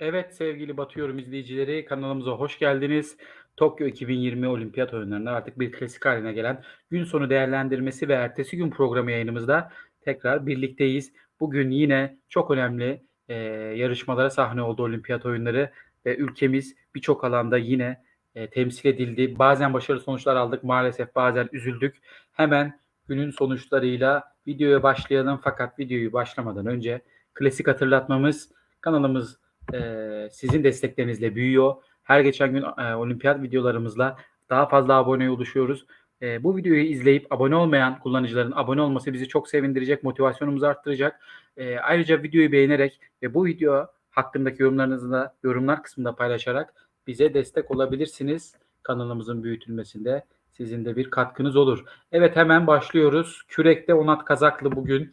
Evet sevgili Batıyorum izleyicileri kanalımıza hoş geldiniz. Tokyo 2020 Olimpiyat Oyunları'nda artık bir klasik haline gelen gün sonu değerlendirmesi ve ertesi gün programı yayınımızda tekrar birlikteyiz. Bugün yine çok önemli e, yarışmalara sahne oldu Olimpiyat Oyunları ve ülkemiz birçok alanda yine e, temsil edildi. Bazen başarılı sonuçlar aldık maalesef bazen üzüldük. Hemen günün sonuçlarıyla videoya başlayalım fakat videoyu başlamadan önce klasik hatırlatmamız kanalımız e, sizin desteklerinizle büyüyor. Her geçen gün e, olimpiyat videolarımızla daha fazla aboneye ulaşıyoruz. E, bu videoyu izleyip abone olmayan kullanıcıların abone olması bizi çok sevindirecek, motivasyonumuzu arttıracak. E, ayrıca videoyu beğenerek ve bu video hakkındaki yorumlarınızı da yorumlar kısmında paylaşarak bize destek olabilirsiniz. Kanalımızın büyütülmesinde sizin de bir katkınız olur. Evet hemen başlıyoruz. Kürekte Onat Kazaklı bugün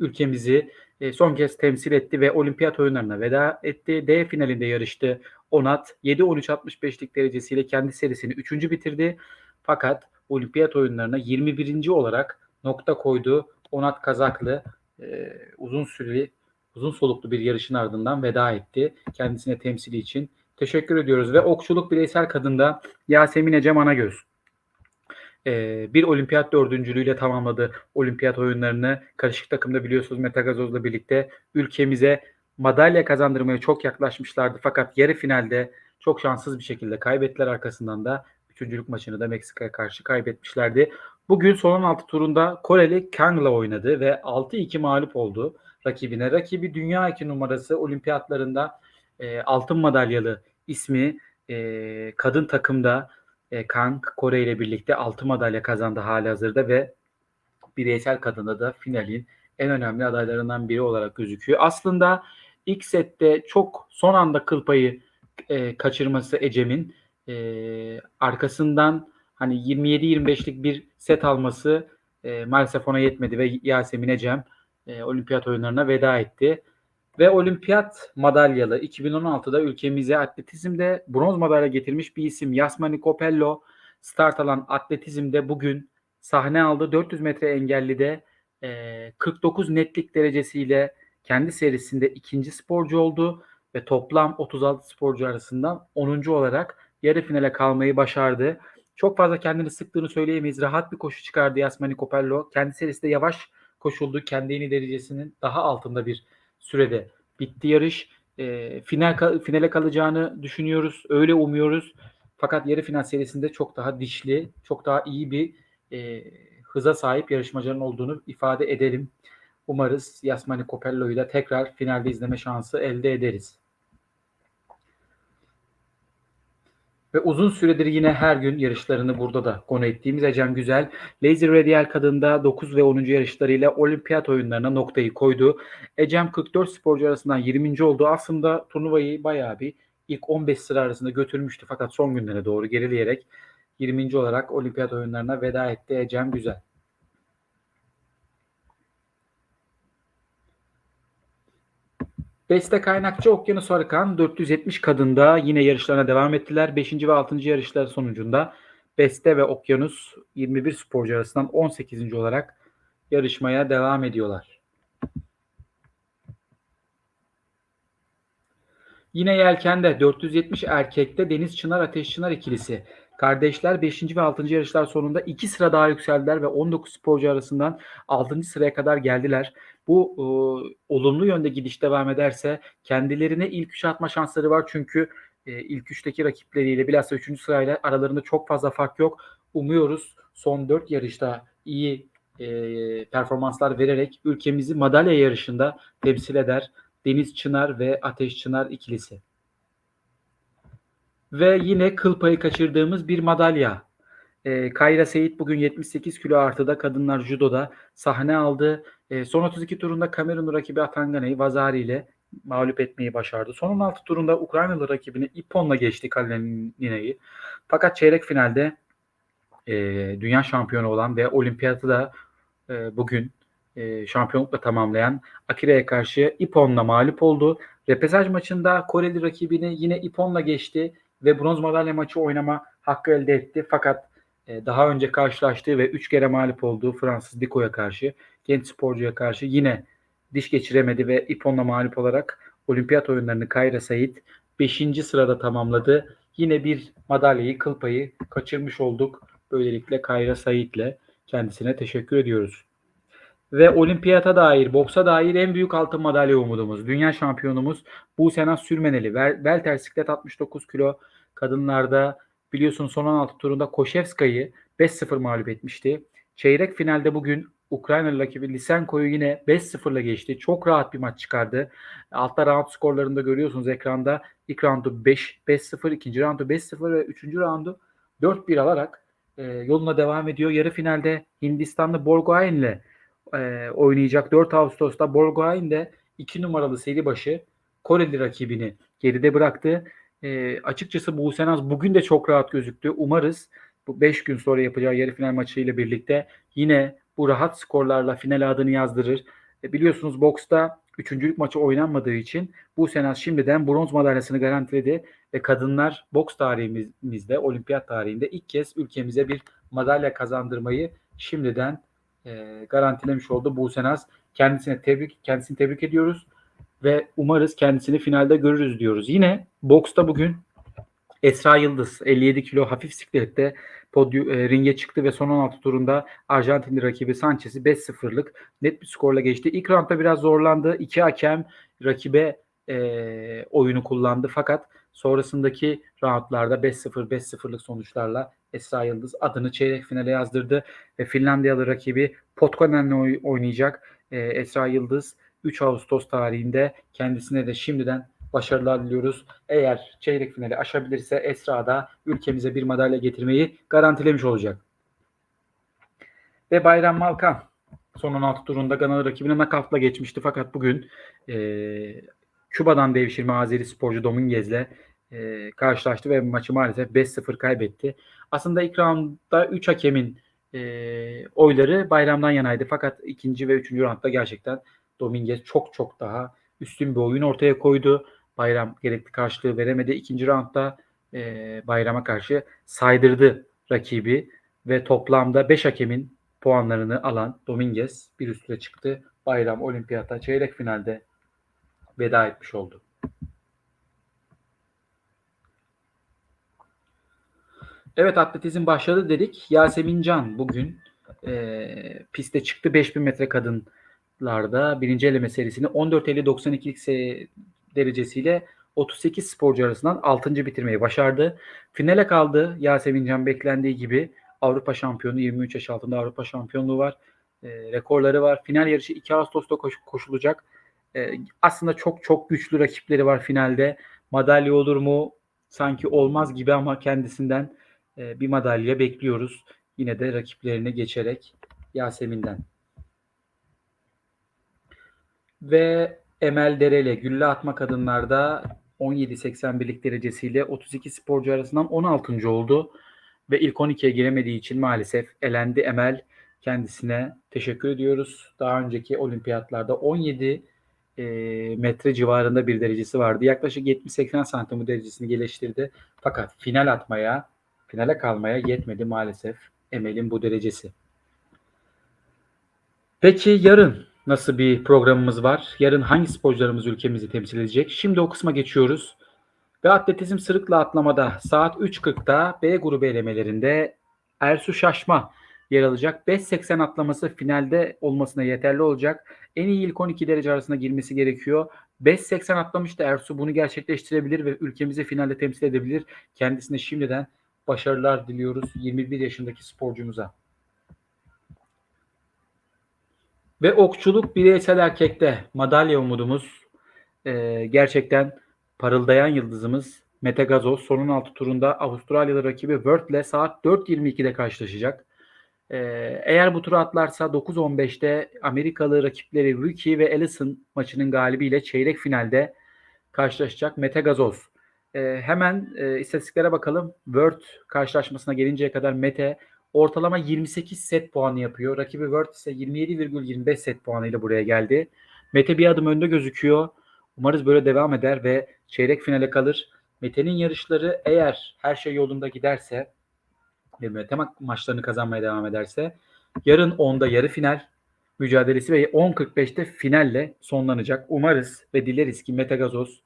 ülkemizi e, son kez temsil etti ve olimpiyat oyunlarına veda etti. D finalinde yarıştı. Onat 7-13-65'lik derecesiyle kendi serisini 3. bitirdi. Fakat olimpiyat oyunlarına 21. olarak nokta koydu. Onat Kazaklı e, uzun süreli uzun soluklu bir yarışın ardından veda etti. Kendisine temsili için teşekkür ediyoruz ve okçuluk bireysel kadında Yasemin Ecem Anagöz e, bir olimpiyat dördüncülüğüyle tamamladı olimpiyat oyunlarını. Karışık takımda biliyorsunuz Meta Gazoz'la birlikte ülkemize madalya kazandırmaya çok yaklaşmışlardı. Fakat yarı finalde çok şanssız bir şekilde kaybettiler arkasından da üçüncülük maçını da Meksika'ya karşı kaybetmişlerdi. Bugün son 16 turunda Koreli Kang'la oynadı ve 6-2 mağlup oldu rakibine. Rakibi dünya 2 numarası olimpiyatlarında e, altın madalyalı ismi e, kadın takımda e, Kang Kore ile birlikte altın madalya kazandı hali hazırda ve bireysel kadında da finalin en önemli adaylarından biri olarak gözüküyor. Aslında ilk sette çok son anda kıl payı e, kaçırması Ecem'in e, arkasından hani 27-25'lik bir set alması e, maalesef ona yetmedi ve Yasemin Ecem e, olimpiyat oyunlarına veda etti. Ve olimpiyat madalyalı 2016'da ülkemize atletizmde bronz madalya getirmiş bir isim Yasmani Copello start alan atletizmde bugün sahne aldı. 400 metre engellide e, 49 netlik derecesiyle kendi serisinde ikinci sporcu oldu ve toplam 36 sporcu arasından 10. olarak yarı finale kalmayı başardı. Çok fazla kendini sıktığını söyleyemeyiz. Rahat bir koşu çıkardı Yasmani Copello. Kendi serisinde yavaş koşuldu. Kendi yeni derecesinin daha altında bir sürede bitti yarış. E, final finale kalacağını düşünüyoruz. Öyle umuyoruz. Fakat yarı final serisinde çok daha dişli, çok daha iyi bir e, hıza sahip yarışmacının olduğunu ifade edelim. Umarız Yasmani Copello'yu da tekrar finalde izleme şansı elde ederiz. Ve uzun süredir yine her gün yarışlarını burada da konu ettiğimiz Ecem Güzel, Lazy Radial kadında 9 ve 10. yarışlarıyla olimpiyat oyunlarına noktayı koydu. Ecem 44 sporcu arasından 20. oldu. Aslında turnuvayı bayağı bir ilk 15 sıra arasında götürmüştü fakat son günlere doğru gerileyerek 20. olarak olimpiyat oyunlarına veda etti Ecem Güzel. Beste Kaynakçı Okyanus Arıkan 470 kadında yine yarışlarına devam ettiler. 5. ve 6. yarışlar sonucunda Beste ve Okyanus 21 sporcu arasından 18. olarak yarışmaya devam ediyorlar. Yine yelkende 470 erkekte Deniz Çınar Ateş Çınar ikilisi. Kardeşler 5. ve 6. yarışlar sonunda 2 sıra daha yükseldiler ve 19 sporcu arasından 6. sıraya kadar geldiler. Bu e, olumlu yönde gidiş devam ederse kendilerine ilk üçe atma şansları var. Çünkü e, ilk üçteki rakipleriyle bilhassa 3. sırayla aralarında çok fazla fark yok. Umuyoruz son 4 yarışta iyi e, performanslar vererek ülkemizi madalya yarışında temsil eder. Deniz Çınar ve Ateş Çınar ikilisi. Ve yine kıl payı kaçırdığımız bir madalya. E, Kayra Seyit bugün 78 kilo artıda kadınlar judoda sahne aldı. E, son 32 turunda Kamerun rakibi Atangana'yı Vazari ile mağlup etmeyi başardı. Son 16 turunda Ukraynalı rakibini Ipon'la geçti Kalenina'yı. Fakat çeyrek finalde e, dünya şampiyonu olan ve olimpiyatı da e, bugün e, şampiyonlukla tamamlayan Akira'ya karşı Ipon'la mağlup oldu. Repesaj maçında Koreli rakibini yine Ipon'la geçti ve bronz madalya maçı oynama hakkı elde etti. Fakat e, daha önce karşılaştığı ve 3 kere mağlup olduğu Fransız Diko'ya karşı, genç sporcuya karşı yine diş geçiremedi ve iponla mağlup olarak olimpiyat oyunlarını Kayra Said 5. sırada tamamladı. Yine bir madalyayı, kıl payı kaçırmış olduk. Böylelikle Kayra Said'le kendisine teşekkür ediyoruz. Ve olimpiyata dair, boksa dair en büyük altın madalya umudumuz. Dünya şampiyonumuz Buse Naz Sürmeneli. Welter siklet 69 kilo kadınlarda biliyorsunuz son 16 turunda Koşevska'yı 5-0 mağlup etmişti. Çeyrek finalde bugün Ukraynalı rakibi Lisenko'yu yine 5-0'la geçti. Çok rahat bir maç çıkardı. Altta round skorlarında görüyorsunuz ekranda. İlk roundu 5, 5-0, ikinci roundu 5-0 ve üçüncü roundu 4-1 alarak e, yoluna devam ediyor. Yarı finalde Hindistanlı Borgohain ile e, oynayacak. 4 Ağustos'ta Borgohain de 2 numaralı seri başı Koreli rakibini geride bıraktı. E, açıkçası bu Senaz bugün de çok rahat gözüktü. Umarız bu 5 gün sonra yapacağı yarı final maçı ile birlikte yine bu rahat skorlarla final adını yazdırır. E, biliyorsunuz boksta üçüncülük maçı oynanmadığı için bu Senaz şimdiden bronz madalyasını garantiledi ve kadınlar boks tarihimizde, olimpiyat tarihinde ilk kez ülkemize bir madalya kazandırmayı şimdiden e, garantilemiş oldu Bu Senaz. Kendisine tebrik kendisini tebrik ediyoruz ve umarız kendisini finalde görürüz diyoruz. Yine boksta bugün Esra Yıldız 57 kilo hafif siklette podyum, e, ringe çıktı ve son 16 turunda Arjantinli rakibi Sanchez'i 5-0'lık net bir skorla geçti. İlk roundda biraz zorlandı. İki hakem rakibe e, oyunu kullandı fakat sonrasındaki roundlarda 5-0 5-0'lık sonuçlarla Esra Yıldız adını çeyrek finale yazdırdı ve Finlandiyalı rakibi Potkonen'le oynayacak. E, Esra Yıldız 3 Ağustos tarihinde kendisine de şimdiden başarılar diliyoruz. Eğer çeyrek finali aşabilirse Esra da ülkemize bir madalya getirmeyi garantilemiş olacak. Ve Bayram Malkan son 16 turunda Ganalı rakibine nakavtla geçmişti fakat bugün e, Küba'dan devşirme Azeri sporcu Dominguez'le e, karşılaştı ve maçı maalesef 5-0 kaybetti. Aslında ilk roundda 3 hakemin e, oyları bayramdan yanaydı. Fakat ikinci ve üçüncü roundda gerçekten Dominguez çok çok daha üstün bir oyun ortaya koydu. Bayram gerekli karşılığı veremedi. İkinci roundda e, Bayram'a karşı saydırdı rakibi ve toplamda 5 hakemin puanlarını alan Dominguez bir üstüne çıktı. Bayram olimpiyata çeyrek finalde veda etmiş oldu. Evet atletizm başladı dedik. Yasemin Can bugün e, piste çıktı. 5000 metre kadınlarda birinci eleme serisini 14.50-92'lik derecesiyle 38 sporcu arasından 6. bitirmeyi başardı. Finale kaldı. Yasemin Can beklendiği gibi Avrupa şampiyonu 23 yaş altında Avrupa şampiyonluğu var. E, rekorları var. Final yarışı 2 Ağustos'ta koş, koşulacak. E, aslında çok çok güçlü rakipleri var finalde. Madalya olur mu? Sanki olmaz gibi ama kendisinden e, bir madalya bekliyoruz. Yine de rakiplerini geçerek Yasemin'den. Ve Emel Dereli gülle atma kadınlarda 17.81'lik derecesiyle 32 sporcu arasından 16. oldu. Ve ilk 12'ye giremediği için maalesef elendi Emel. Kendisine teşekkür ediyoruz. Daha önceki olimpiyatlarda 17 e, metre civarında bir derecesi vardı. Yaklaşık 70-80 santim bu derecesini geliştirdi. Fakat final atmaya, finale kalmaya yetmedi maalesef Emel'in bu derecesi. Peki yarın nasıl bir programımız var? Yarın hangi sporcularımız ülkemizi temsil edecek? Şimdi o kısma geçiyoruz. Ve atletizm sırıkla atlamada saat 3.40'da B grubu elemelerinde Ersu Şaşma yer alacak. 5.80 atlaması finalde olmasına yeterli olacak. En iyi ilk 12 derece arasında girmesi gerekiyor. 5.80 atlamıştı Ersu. Bunu gerçekleştirebilir ve ülkemizi finalde temsil edebilir. Kendisine şimdiden başarılar diliyoruz 21 yaşındaki sporcumuza. Ve okçuluk bireysel erkekte madalya umudumuz e, gerçekten parıldayan yıldızımız Mete Gazoz sonun altı turunda Avustralyalı rakibi Wörth ile saat 4.22'de karşılaşacak. Ee, eğer bu turu atlarsa 9.15'te Amerikalı rakipleri Ricky ve Ellison maçının galibiyle çeyrek finalde karşılaşacak Mete Gazoz. Ee, hemen e, istatistiklere bakalım. Word karşılaşmasına gelinceye kadar Mete ortalama 28 set puanı yapıyor. Rakibi Word ise 27,25 set puanıyla buraya geldi. Mete bir adım önde gözüküyor. Umarız böyle devam eder ve çeyrek finale kalır. Mete'nin yarışları eğer her şey yolunda giderse ve Mete ma- maçlarını kazanmaya devam ederse yarın 10'da yarı final mücadelesi ve 10.45'te finalle sonlanacak. Umarız ve dileriz ki Mete Gazoz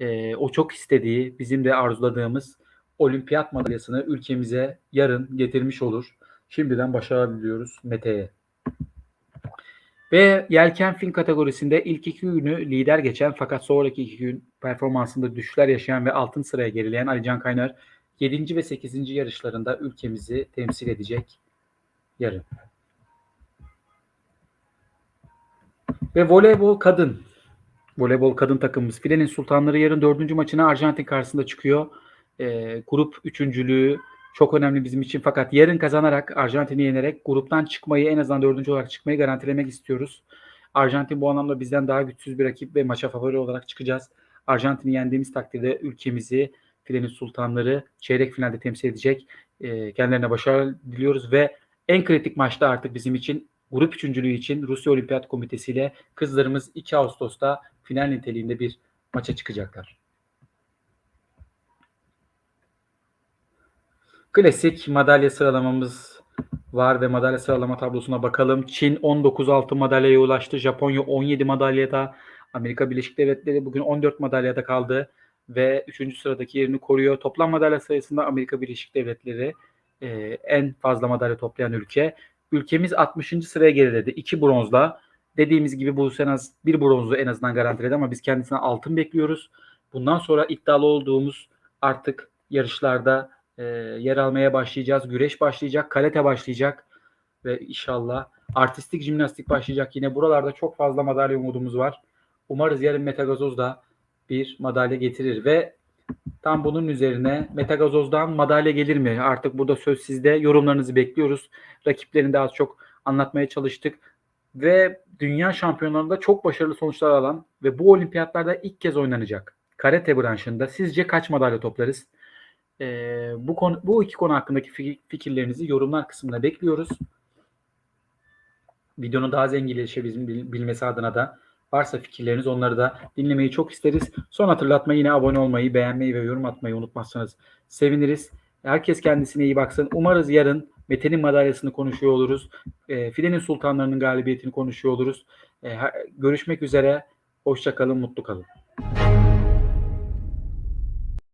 e, o çok istediği, bizim de arzuladığımız olimpiyat madalyasını ülkemize yarın getirmiş olur. Şimdiden başarılar diliyoruz Mete'ye. Ve yelken fin kategorisinde ilk iki günü lider geçen fakat sonraki iki gün performansında düşüşler yaşayan ve altın sıraya gerileyen Alican Kaynar 7. ve 8. yarışlarında ülkemizi temsil edecek yarın. Ve voleybol kadın. Voleybol kadın takımımız Filenin Sultanları yarın dördüncü maçına Arjantin karşısında çıkıyor. Ee, grup üçüncülüğü çok önemli bizim için. Fakat yarın kazanarak Arjantin'i yenerek gruptan çıkmayı en azından dördüncü olarak çıkmayı garantilemek istiyoruz. Arjantin bu anlamda bizden daha güçsüz bir rakip ve maça favori olarak çıkacağız. Arjantin'i yendiğimiz takdirde ülkemizi Filenin Sultanları çeyrek finalde temsil edecek. Ee, kendilerine başarı diliyoruz ve en kritik maçta artık bizim için grup üçüncülüğü için Rusya Olimpiyat Komitesi ile kızlarımız 2 Ağustos'ta final niteliğinde bir maça çıkacaklar. Klasik madalya sıralamamız var ve madalya sıralama tablosuna bakalım. Çin 19 altın madalyaya ulaştı. Japonya 17 madalyada. Amerika Birleşik Devletleri bugün 14 madalyada kaldı ve 3. sıradaki yerini koruyor. Toplam madalya sayısında Amerika Birleşik Devletleri e, en fazla madalya toplayan ülke. Ülkemiz 60. sıraya geriledi. 2 bronzla. Dediğimiz gibi bu sene az- bir bronzu en azından garantiledi ama biz kendisine altın bekliyoruz. Bundan sonra iddialı olduğumuz artık yarışlarda e, yer almaya başlayacağız. Güreş başlayacak, karate başlayacak ve inşallah artistik jimnastik başlayacak. Yine buralarda çok fazla madalya umudumuz var. Umarız yarın Mete Gazoz da bir madalya getirir ve tam bunun üzerine Mete Gazoz'dan madalya gelir mi? Artık burada söz sizde. Yorumlarınızı bekliyoruz. Rakiplerini az çok anlatmaya çalıştık. Ve dünya şampiyonlarında çok başarılı sonuçlar alan ve bu olimpiyatlarda ilk kez oynanacak karate branşında sizce kaç madalya toplarız? Ee, bu konu, bu iki konu hakkındaki fi- fikirlerinizi yorumlar kısmına bekliyoruz. Videonun daha zenginleşebilmesi adına da varsa fikirleriniz onları da dinlemeyi çok isteriz. Son hatırlatma yine abone olmayı, beğenmeyi ve yorum atmayı unutmazsanız seviniriz. Herkes kendisine iyi baksın. Umarız yarın Mete'nin madalyasını konuşuyor oluruz. E, Filenin Sultanlarının galibiyetini konuşuyor oluruz. E, görüşmek üzere. Hoşça kalın, mutlu kalın.